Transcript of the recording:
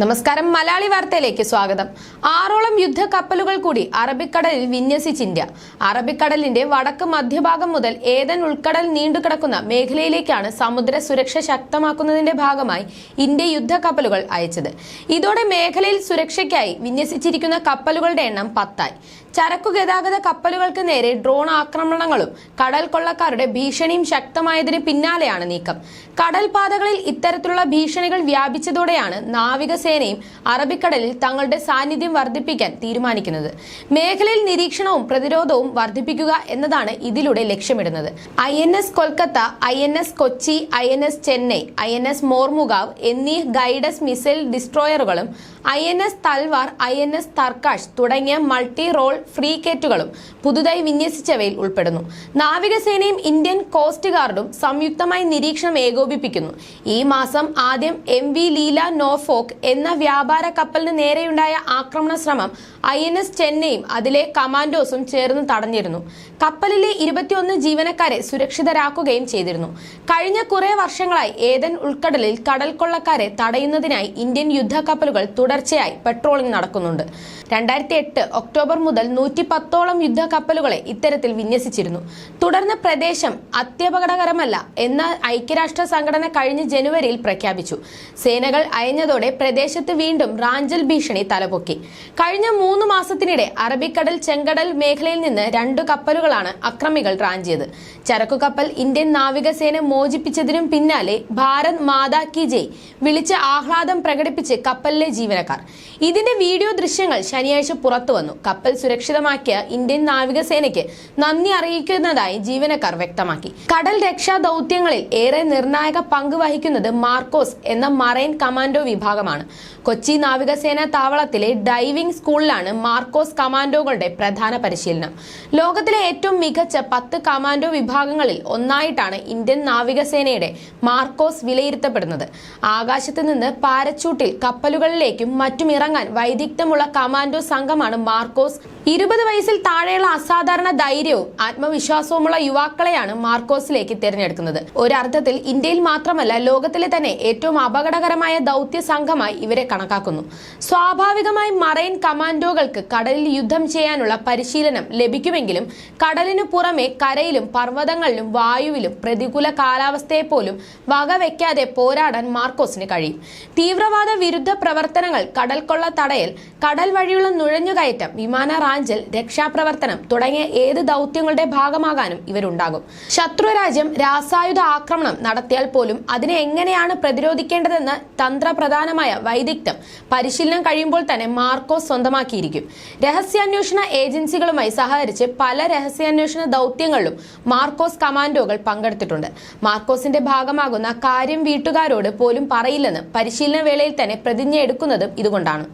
നമസ്കാരം. മലയാളി വാർത്തയിലേക്ക് സ്വാഗതം. ആറോളം യുദ്ധ കപ്പലുകൾ കൂടി അറബിക്കടലിൽ വിന്യസിച്ച് ഇന്ത്യ. അറബിക്കടലിന്റെ വടക്ക് മധ്യഭാഗം മുതൽ ഏതൻ ഉൾക്കടൽ നീണ്ടുകിടക്കുന്ന മേഖലയിലേക്കാണ് സമുദ്ര സുരക്ഷ ശക്തമാക്കുന്നതിന്റെ ഭാഗമായി ഇന്ത്യ യുദ്ധ കപ്പലുകൾ അയച്ചത്. ഇതോടെ മേഖലയിൽ സുരക്ഷയ്ക്കായി വിന്യസിച്ചിരിക്കുന്ന കപ്പലുകളുടെ എണ്ണം പത്തായി. ചരക്കു ഗതാഗത കപ്പലുകൾക്ക് നേരെ ഡ്രോൺ ആക്രമണങ്ങളും കടൽ കൊള്ളക്കാരുടെ ഭീഷണിയും ശക്തമായതിന് പിന്നാലെയാണ് നീക്കം. കടൽപാതകളിൽ ഇത്തരത്തിലുള്ള ഭീഷണികൾ വ്യാപിച്ചതോടെയാണ് നാവികസേനയും അറബിക്കടലിൽ തങ്ങളുടെ സാന്നിധ്യം വർദ്ധിപ്പിക്കാൻ തീരുമാനിക്കുന്നത്. മേഖലയിൽ നിരീക്ഷണവും പ്രതിരോധവും വർദ്ധിപ്പിക്കുക എന്നതാണ് ഇതിലൂടെ ലക്ഷ്യമിടുന്നത്. I N S Kolkata I N S Kochi I N S Chennai I N S Mormugao എന്നീ guided missile ഡിസ്ട്രോയറുകളും I N S Talwar I N S Tarkash തുടങ്ങിയ മൾട്ടി റോൾ ഫ്രീക്കേറ്റുകളും പുതുതായി വിന്യസിച്ചവയിൽ ഉൾപ്പെടുന്നു. നാവികസേനയും ഇന്ത്യൻ കോസ്റ്റ് ഗാർഡും സംയുക്തമായി നിരീക്ഷണം ഏകോപിപ്പിക്കുന്നു. ഈ മാസം ആദ്യം എം വി ലീല നോഫോക്ക് എന്ന വ്യാപാര കപ്പലിന് നേരെയുണ്ടായ ആക്രമണ ശ്രമം ഐ എൻ എസ് ചെന്നൈയും അതിലെ കമാൻഡോസും ചേർന്ന് തടഞ്ഞിരുന്നു. കപ്പലിലെ ഇരുപത്തിയൊന്ന് ജീവനക്കാരെ സുരക്ഷിതരാക്കുകയും ചെയ്തിരുന്നു. കഴിഞ്ഞ കുറെ വർഷങ്ങളായി ഏതൻ ഉൾക്കടലിൽ കടൽ കൊള്ളക്കാരെ തടയുന്നതിനായി ഇന്ത്യൻ യുദ്ധ കപ്പലുകൾ തുടർച്ചയായി പെട്രോളിംഗ് നടക്കുന്നുണ്ട്. രണ്ടായിരത്തി എട്ട് ഒക്ടോബർ മുതൽ നൂറ്റി പത്തോളം യുദ്ധ കപ്പലുകളെ ഇത്തരത്തിൽ വിന്യസിച്ചിരുന്നു. തുടർന്ന് പ്രദേശം അത്യപകടകരമല്ല എന്ന ഐക്യരാഷ്ട്ര സംഘടന കഴിഞ്ഞ ജനുവരിയിൽ പ്രഖ്യാപിച്ചു. സേനകൾ അയഞ്ഞതോടെ പ്രദേശത്ത് വീണ്ടും റാഞ്ചൽ ഭീഷണി തലപൊക്കി. കഴിഞ്ഞ മൂന്ന് മാസത്തിനിടെ അറബിക്കടൽ ചെങ്കടൽ മേഖലയിൽ നിന്ന് രണ്ടു കപ്പലുകളാണ് അക്രമികൾ റാഞ്ചിയത്. ചരക്കു കപ്പൽ ഇന്ത്യൻ നാവികസേന മോചിപ്പിച്ചതിനും പിന്നാലെ ഭാരത് മാതാ കി ജയ് വിളിച്ച് ആഹ്ലാദം പ്രകടിപ്പിച്ച് കപ്പലിലെ ജീവനക്കാർ. ഇതിന്റെ വീഡിയോ ദൃശ്യങ്ങൾ ശനിയാഴ്ച പുറത്തു വന്നു. കപ്പൽ സുരക്ഷിതമാക്കിയ ഇന്ത്യൻ നാവികസേനയ്ക്ക് നന്ദി അറിയിക്കുന്നതായി ജീവനക്കാർ വ്യക്തമാക്കി. കടൽ രക്ഷാ ദൗത്യങ്ങളിൽ ഏറെ നിർണായക പങ്ക് വഹിക്കുന്നത് മാർക്കോസ് എന്ന മറൈൻ കമാൻഡോ വിഭാഗമാണ്. കൊച്ചി നാവികസേന താവളത്തിലെ ഡൈവിംഗ് സ്കൂളിലാണ് മാർക്കോസ് കമാൻഡോകളുടെ പ്രധാന പരിശീലനം. ലോകത്തിലെ ഏറ്റവും മികച്ച പത്ത് കമാൻഡോ വിഭാഗങ്ങളിൽ ഒന്നായിട്ടാണ് ഇന്ത്യൻ നാവികസേനയുടെ മാർക്കോസ് വിലയിരുത്തപ്പെടുന്നത്. ആകാശത്ത് നിന്ന് പാരച്ചൂട്ടിൽ കപ്പലുകളിലേക്കും മറ്റും ഇറങ്ങാൻ വൈദഗ്ധ്യമുള്ള കമാൻഡോ സംഘമാണ് മാർക്കോസ്. ഇരുപത് വയസ്സിൽ താഴെയുള്ള അസാധാരണ ധൈര്യവും ആത്മവിശ്വാസവുമുള്ള യുവാക്കളെയാണ് മാർക്കോസിലേക്ക് തിരഞ്ഞെടുക്കുന്നത്. ഒരർത്ഥത്തിൽ ഇന്ത്യയിൽ മാത്രമല്ല ലോകത്തിലെ തന്നെ ഏറ്റവും അപകടകരമായ ദൗത്യ സംഘമായി ഇവരെ കണക്കാക്കുന്നു. സ്വാഭാവികമായി മറൈൻ കമാൻഡോകൾക്ക് കടലിൽ യുദ്ധം ചെയ്യാനുള്ള പരിശീലനം ലഭിക്കുമെങ്കിലും കടലിനു പുറമെ കരയിലും പർവതങ്ങളിലും വായുവിലും പ്രതികൂല കാലാവസ്ഥയെ പോലും വകവെക്കാതെ പോരാടാൻ മാർക്കോസിന് കഴിയും. തീവ്രവാദ വിരുദ്ധ പ്രവർത്തനങ്ങൾ കടൽക്കൊള്ള തടയൽ കടൽ വഴിയുള്ള നുഴഞ്ഞുകയറ്റം വിമാന റാഞ്ചൽ രക്ഷാപ്രവർത്തനം തുടങ്ങിയ ഏത് ദൗത്യങ്ങളുടെ ഭാഗമാകാനും ഇവരുണ്ടാകും. ശത്രുരാജ്യം രാസായുധ ആക്രമണം നടത്തിയാൽ പോലും അതിനെ എങ്ങനെയാണ് പ്രതിരോധിക്കേണ്ടതെന്ന് തന്ത്രപ്രധാനമായ വൈദഗ്ധ്യം. പരിശീലനം കഴിയുമ്പോൾ തന്നെ മാർക്കോസ് സ്വന്തമാക്കിയിരിക്കും. രഹസ്യാന്വേഷണ ഏജൻസികളുമായി സഹകരിച്ച് പല രഹസ്യാന്വേഷണ ദൗത്യങ്ങളിലും മാർക്കോസ് കമാൻഡോകൾ പങ്കെടുത്തിട്ടുണ്ട്. മാർക്കോസിന്റെ ഭാഗമാകുന്ന കാര്യം വീട്ടുകാരോട് പോലും പറയില്ലെന്ന് പരിശീലന വേളയിൽ തന്നെ പ്രതിജ്ഞ എടുക്കുന്നതും ഇതുകൊണ്ടാണ്.